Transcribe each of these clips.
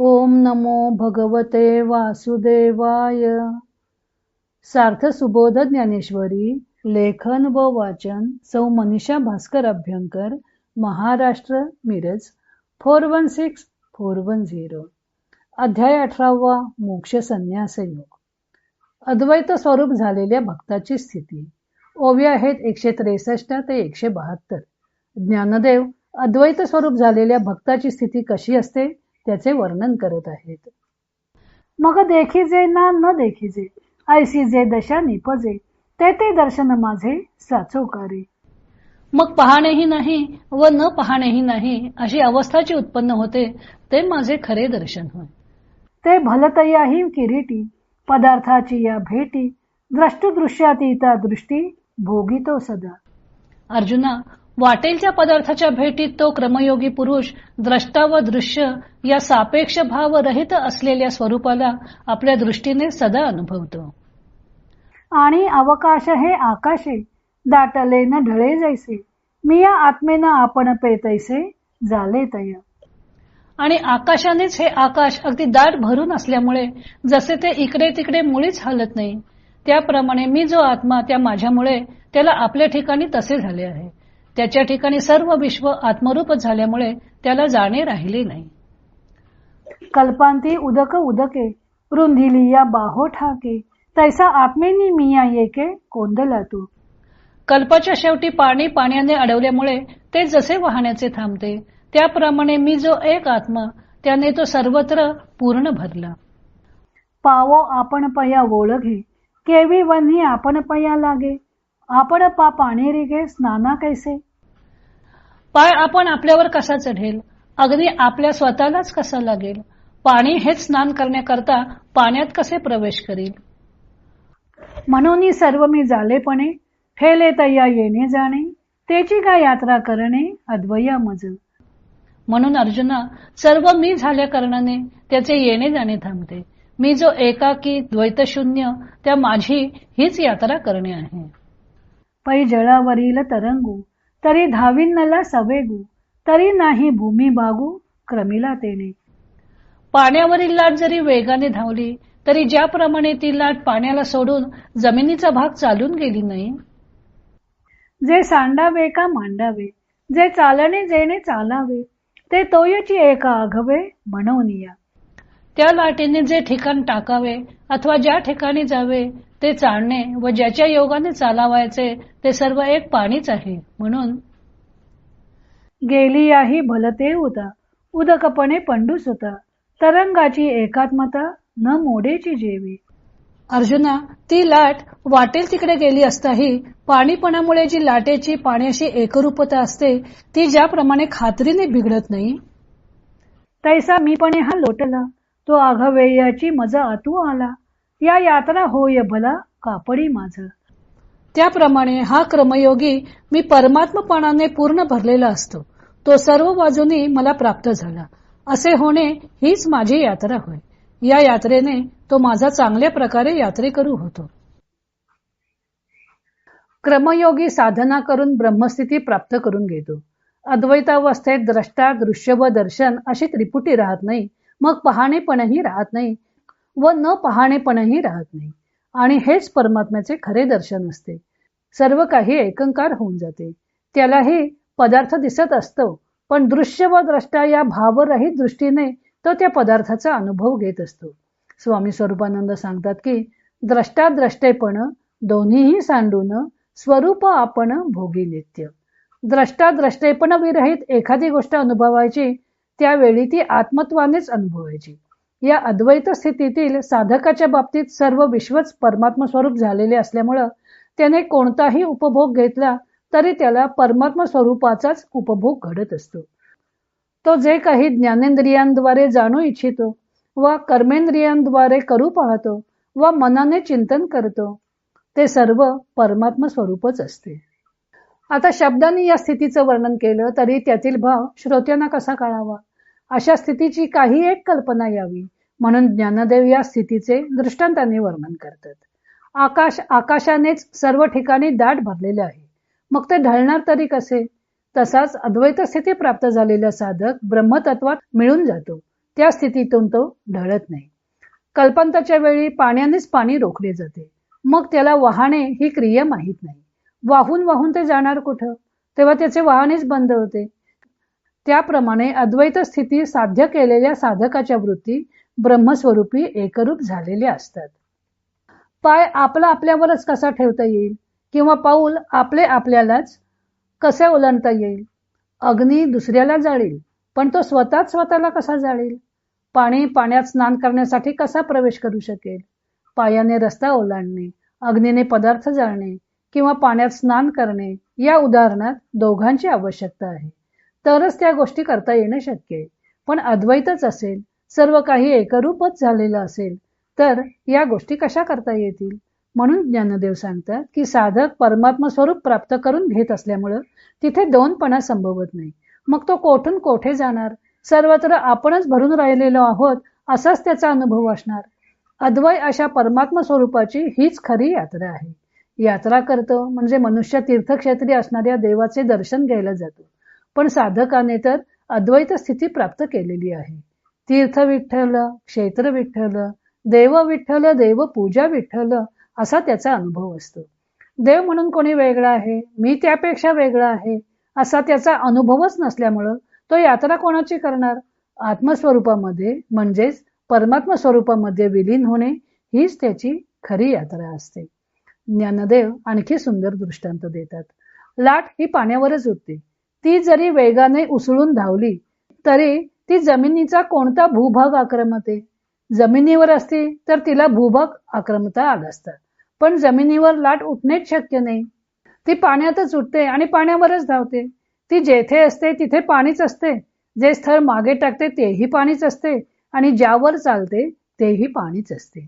ओम नमो भगवते वासुदेवाय. सार्थ सुबोध ज्ञानेश्वरी लेखन व वाचन सौ Manisha Bhaskar Abhyankar Maharashtra Miraj four one six four one zero. अध्याय अठरावा मोक्ष संन्यास योग. अद्वैत स्वरूप झालेल्या भक्ताची स्थिती. ओव्या आहेत एकशे त्रेसष्ट ते एकशे बहात्तर. ज्ञानदेव अद्वैत स्वरूप झालेल्या भक्ताची स्थिती कशी असते? त्याचे वर्णन करत आहेत. मग देखीजे ना न देखीजे ऐसी जे दशा निपजे ते ते दर्शन माझे साचोकारी मग पाहणेही नाही व न पाहणेही नाही अशी अवस्थाची उत्पन्न होते ते माझे खरे दर्शन होय. ते भलतयाही किरीटी पदार्थाची या भेटी द्रष्टुदृश्यातीता दृष्टी भोगितो सदा. अर्जुना वाटेलच्या पदार्थाच्या भेटीत तो क्रमयोगी पुरुष द्रष्टा व दृश्य या सापेक्ष भाव रहित असलेल्या स्वरूपाला आपल्या दृष्टीने सदा अनुभवतो. आणि अवकाश हे आकाशे दाटले न ढळे जैसे. मी या आत्मेनं आपण पेतैसे झाले तय. आणि आकाशानेच हे आकाश अगदी दाट भरून असल्यामुळे जसे ते इकडे तिकडे मुळीच हलत नाही त्याप्रमाणे मी जो आत्मा त्या माझ्यामुळे त्याला आपल्या ठिकाणी तसे झाले आहे. त्याच्या ठिकाणी सर्व विश्व आत्मरूप झाल्यामुळे त्याला जाणे राहिले नाही. कल्पांती उदक उदके रुंधिली या बाहो ठाके तैसा आत्मेनी मिया येके कोंदला तू कल्पाच्या शेवटी पाणी पाण्याने अडवल्यामुळे ते जसे वाहण्याचे थांबते त्याप्रमाणे मी जो एक आत्मा त्याने तो सर्वत्र पूर्ण भरला. पावो आपण पया ओळघे केवी वन्ही आपण पया लागे आपण पा पाणी रिगे स्नाना कैसे? पाय आपण आपल्यावर कसा चढेल? अगदी आपल्या स्वतःलाच कसा लागेल? पाणी हेच स्नान करण्याकरता पाण्यात कसे प्रवेश करील? म्हणून सर्व मी झालेपणे ठेले तया येणे जाणे त्याची काय यात्रा करणे अद्वया मज. म्हणून अर्जुना सर्व मी झाल्या कारणाने त्याचे येणे जाणे थांबते. मी जो एकाकी द्वैतशून्य त्या माझी हीच यात्रा करणे आहे. पै जळावरील तरंगू तरी धाविन्नला सवेगू तरी नाही भूमी बागू क्रमिला तेने. पाण्यावरील लाट जरी वेगाने धावली तरी ज्याप्रमाणे ती लाट पाण्याला सोडून जमिनीचा भाग चालून गेली नाही. जे सांडावे का मांडावे जे चालणे जेणे चालावे ते तोयची एका आघवे म्हणून या. त्या लाटेने जे ठिकाण टाकावे अथवा ज्या ठिकाणी जावे ते चालणे व ज्याच्या योगाने चालावायचे ते सर्व एक पाणीच आहे. म्हणून गेली याही भलते होता उदकपणे पंडूस होता तरंगाची एकात्मता न मोडेची जेवी. अर्जुना ती लाट वाटेल तिकडे गेली असताही पाणीपणामुळे जी लाटेची पाण्याशी एकरूपता असते ती ज्याप्रमाणे खात्रीने बिघडत नाही? तैसा मीपणे हा लोटला. तो आघवेयाची मजा आतू आला. या यात्रा होय भला कापडी माझ. त्याप्रमाणे हा क्रमयोगी मी परमात्मपणाने पूर्ण भरलेला असतो. तो सर्व बाजूनी मला प्राप्त झाला. असे होणे हीच माझी यात्रा होय. या यात्रेने तो माझा चांगल्या प्रकारे यात्रेकरू होतो. क्रमयोगी साधना करून ब्रह्मस्थिती प्राप्त करून घेतो. अद्वैतावस्थेत द्रष्टा दृश्य व दर्शन अशी त्रिपुटी राहत नाही. मग पाहणेपणही राहत नाही. व न पाहणेपणही राहत नाही. आणि हेच परमात्म्याचे खरे दर्शन असते. सर्व काही एकंकार होऊन जाते. त्यालाही पदार्थ दिसत असतो पण दृश्य व द्रष्टा या भावरहित दृष्टीने तो त्या पदार्थाचा अनुभव घेत असतो. स्वामी स्वरूपानंद सांगतात की द्रष्टा द्रष्टेपण दोन्हीही सांडून स्वरूप आपण भोगी नित्य. द्रष्टा द्रष्टेपण विरहित एखादी गोष्ट अनुभवायची त्यावेळी ती आत्मत्वानेच अनुभवायची. या अद्वैत स्थितीतील साधकाच्या बाबतीत सर्व विश्वच परमात्म स्वरूप झालेले असल्यामुळं त्याने कोणताही उपभोग घेतला तरी त्याला परमात्म स्वरूपाचाच उपभोग घडत असतो. तो जे काही ज्ञानेंद्रियांद्वारे जाणू इच्छितो वा कर्मेंद्रियांद्वारे करू पाहतो व मनाने चिंतन करतो ते सर्व परमात्म स्वरूपच असते. आता शब्दांनी या स्थितीचं वर्णन केलं तरी त्यातील भाव श्रोत्यांना कसा कळावा? अशा स्थितीची काही एक कल्पना यावी. म्हणून ज्ञानदेव या स्थितीचे दृष्टांताने वर्णन करतात. आकाश आकाशानेच सर्व ठिकाणी दाट भरलेले आहे. मग ते ढळणार तरी कसे? तसाच अद्वैत स्थिती प्राप्त झालेला साधक ब्रह्मतत्वात मिळून जातो. त्या स्थितीतून तो ढळत नाही. कल्पांताच्या वेळी पाण्यानेच पाणी रोखले जाते. मग त्याला वाहणे ही क्रिया माहीत नाही. वाहून वाहून ते जाणार कुठं? तेव्हा त्याचे वाहनेच बंद होते. त्याप्रमाणे अद्वैत स्थिती साध्य केलेल्या साधकाच्या वृत्ती ब्रह्मस्वरूपी एकरूप झालेल्या असतात. पाय आपला आपल्यावरच कसा ठेवता येईल? किंवा पाऊल आपले आपल्यालाच कसे ओलांडता येईल? अग्नी दुसऱ्याला जाळील पण तो स्वतःच स्वतःला कसा जाळील? पाणी पाण्यात स्नान करण्यासाठी कसा प्रवेश करू शकेल? पायाने रस्ता ओलांडणे अग्नीने पदार्थ जाळणे किंवा पाण्यात स्नान करणे या उदाहरणात दोघांची आवश्यकता आहे. तरच त्या गोष्टी करता येणं शक्य आहे. पण अद्वैतच असेल सर्व काही एकरूपच झालेलं असेल तर या गोष्टी कशा करता येतील? म्हणून ज्ञानदेव सांगतात की साधक परमात्मा स्वरूप प्राप्त करून घेत असल्यामुळं तिथे दोनपणा संभवत नाही. मग तो कोठून कोठे जाणार? सर्वत्र आपणच भरून राहिलेलो आहोत असाच त्याचा अनुभव असणार. अद्वय अशा परमात्मा स्वरूपाची हीच खरी यात्रा आहे. यात्रा करतो म्हणजे मनुष्य तीर्थक्षेत्री असणाऱ्या देवाचे दर्शन घ्यायला जातो. पण साधकाने तर अद्वैत स्थिती प्राप्त केलेली आहे. तीर्थ विठ्ठल क्षेत्र विठ्ठल देव विठ्ठल देव पूजा विठ्ठल असा त्याचा अनुभव असतो. देव म्हणून कोणी वेगळा आहे? मी त्यापेक्षा वेगळा आहे असा त्याचा अनुभवच नसल्यामुळं तो यात्रा कोणाची करणार? आत्मस्वरूपामध्ये म्हणजेच परमात्मा स्वरूपामध्ये विलीन होणे हीच त्याची खरी यात्रा असते. ज्ञानदेव आणखी सुंदर दृष्टांत देतात. लाट ही पाण्यावरच उठते ती जरी वेगाने उसळून धावली तरी ती जमिनीचा कोणता भूभाग आक्रमते? जमिनीवर असती तर तिला भूभाग आक्रमता आला असता पण जमिनीवर लाट उठणेच शक्य नाही. ती पाण्यातच उठते आणि पाण्यावरच धावते. ती जेथे असते तिथे पाणीच असते. जे स्थळ मागे टाकते तेही पाणीच असते आणि ज्यावर चालते तेही पाणीच असते.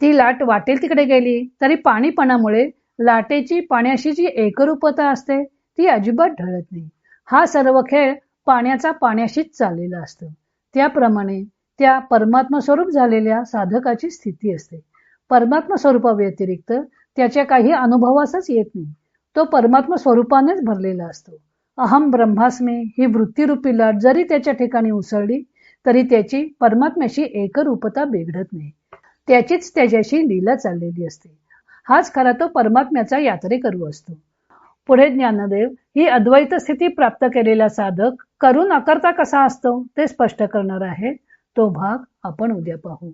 ती लाट वाटेल तिकडे गेली तरी पाणीपणामुळे लाटेची पाण्याशी जी एकरूपता असते ती अजिबात ढळत नाही. हा सर्व खेळ पाण्याचा पाण्याशीच चाललेला असतो. त्याप्रमाणे त्या परमात्मा स्वरूप झालेल्या साधकाची स्थिती असते. परमात्मा स्वरूपाव्यतिरिक्त त्याच्या काही अनुभवासच येत नाही. तो परमात्मा स्वरूपानेच भरलेला असतो. अहम ब्रह्मास्मी ही वृत्तीरूपी लाट जरी त्याच्या ठिकाणी उसळली तरी त्याची परमात्म्याशी एकरूपता बिघडत नाही. त्याचीच त्याच्याशी लीला चाललेली असते. हाच खरा तो परमात्म्याचा यात्रेकरू असतो. पुढे ज्ञानदेव ही अद्वैत स्थिती प्राप्त केलेला साधक करून अकर्ता कसा असतो ते स्पष्ट करणार आहे. तो भाग आपण उद्या पाहू.